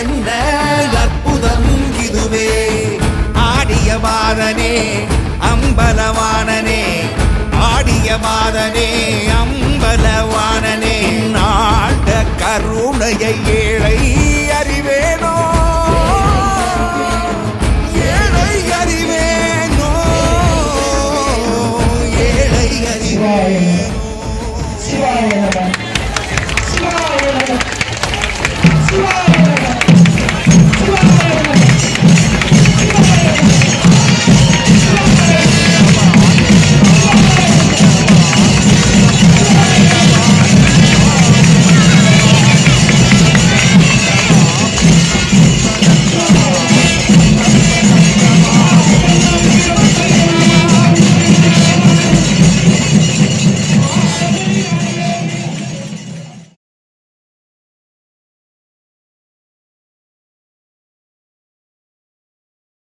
என்ன அற்புதம் இதுவே ஆடிய மாதனே அம்பலவானனே ஆடிய மாதனே அம்பலவானனே நாட கருணையே